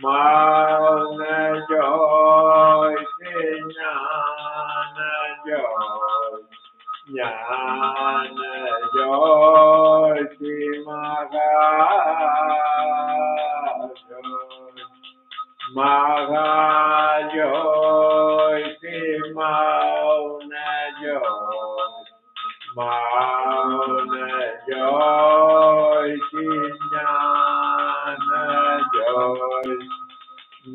Mal joy, jnana joy, jnana joy, maga joy, maga joy, maga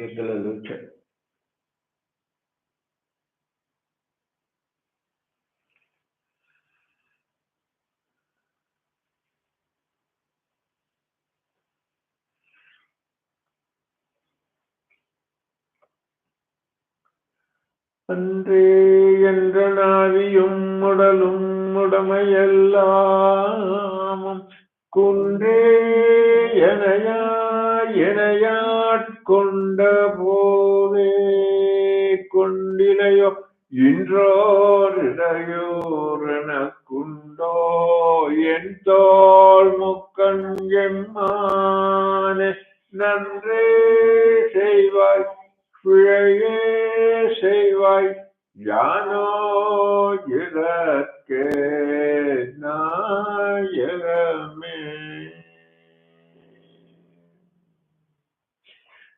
de la lucha. அன்றே என்ற நாவியும் உடலும் உடமையெல்லாமும் குன்றே எனையா எனையா எனையாட்கொண்ட போதே கொண்டிலையோ இன்றோர் என் தோல் முக்கண் எம்மானே நன்றே செய்வாய் பிழையே செய்வாய் யானோ இதற்கே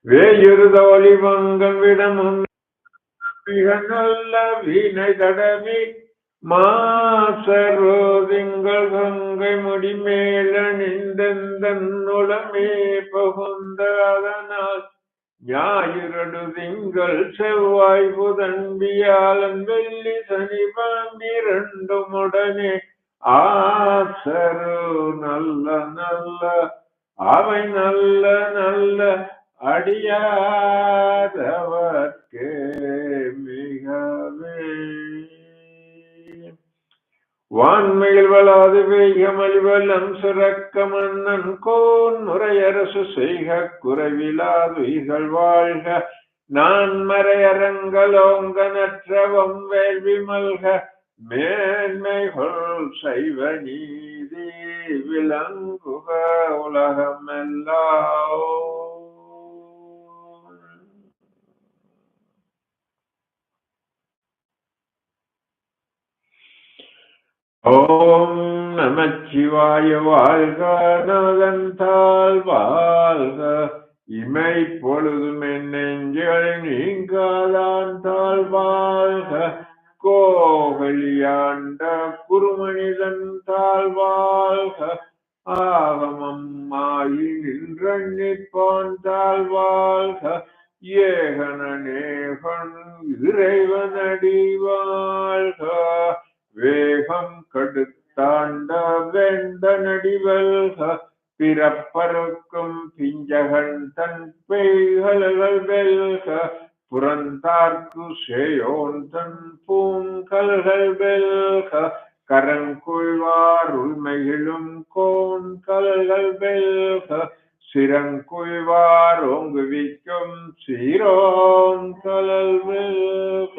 வேயுறுதோழி மங்கன் விடமும் மிக நல்ல வீணை தடவி மாசரோ திங்கள் கங்கை முடிமேல நின்றந்தன் புகுந்த அதனால் ஞாயிறடு திங்கள் செவ்வாய் புதன் வியாழன் வெள்ளி சனி இரண்டும் உடனே. ஆசரோ நல்ல நல்ல அவை நல்ல நல்ல அடியாதவர்க்கு மிகவே. வான்மையில் வளாது வேகமலிவலம் சுரக்க மன்னன் கோன் முறையரசு செய்க குறைவிலாதுயிகள் வாழ்க. நான் மறையரங்கலோங்கனற்றவம் வேள்வி மல்க மேன்மைகள் செய்வ நீதி விளங்குக உலகமெல்லாம். ஓம் நமச்சிவாய வாழ்க நகந்தால் வாழ்க. இமை பொழுதும் என் நெஞ்சுகள் நீங்காதான் தாழ் வாழ்க. கோகலியாண்ட குருமனிதன் தாழ் வாழ்க. ஆகமம் ஆகி நின்ற நிற்பான் தாழ் வாழ்க. ஏகனேகன் இறைவனடி வாழ்க. வேகம் கடுத்தாண்ட வேண்ட நடிவல்க பிறப்பருக்கும் பிஞ்சகன் தன் பெய்கல்கள் வெல்க புறந்தார்க்கு சேயோன் தன் பூங்கல்கள் வெல்க கரங்குழ்வார் உள்மையிலும் கோன் கல்கள் வெல்க சிறங்குழ்வார் ஓங்குவிக்கும் சீரோன் கலல் வெல்க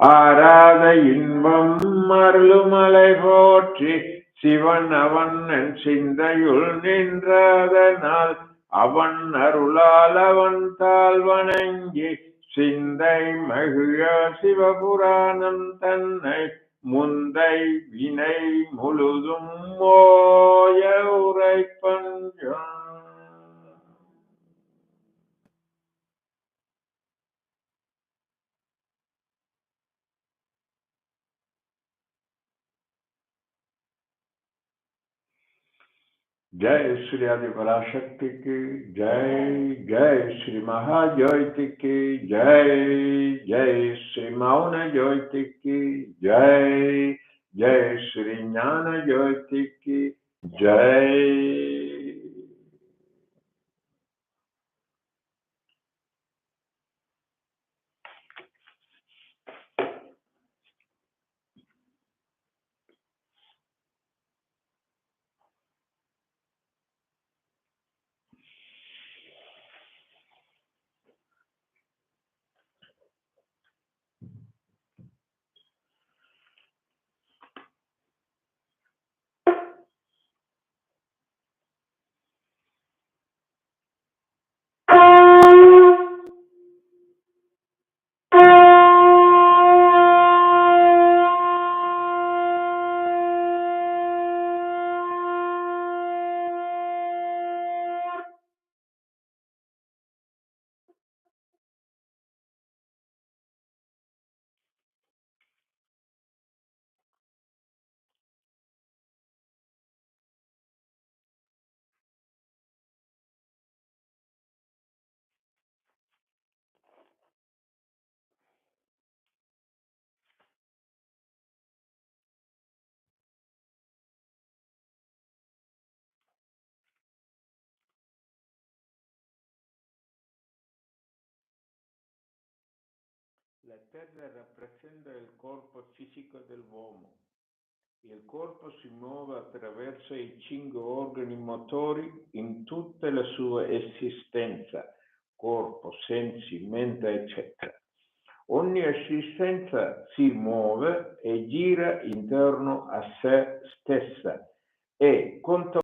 ஆராத இன்பம் அருளுமலை போற்றி சிவன் அவன் என் சிந்தையுள் நின்றதனால் அவன் அருளால் அவன் தாழ் வணங்கி சிந்தை மகிழ சிவபுராணம் தன்னை முந்தை வினை முழுதும் மோய உரை जय श्री आदि पराशक्ति की, जय जय श्री महाज्योति की, जय जय श्री मौन ज्योति की, जय जय श्री ज्ञान ज्योति की, जय। La terra rappresenta il corpo fisico dell'uomo. Il corpo si muove attraverso i cinque organi motori in tutta la sua esistenza, corpo, sensi, mente, eccetera. Ogni esistenza si muove e gira intorno a sé stessa e conta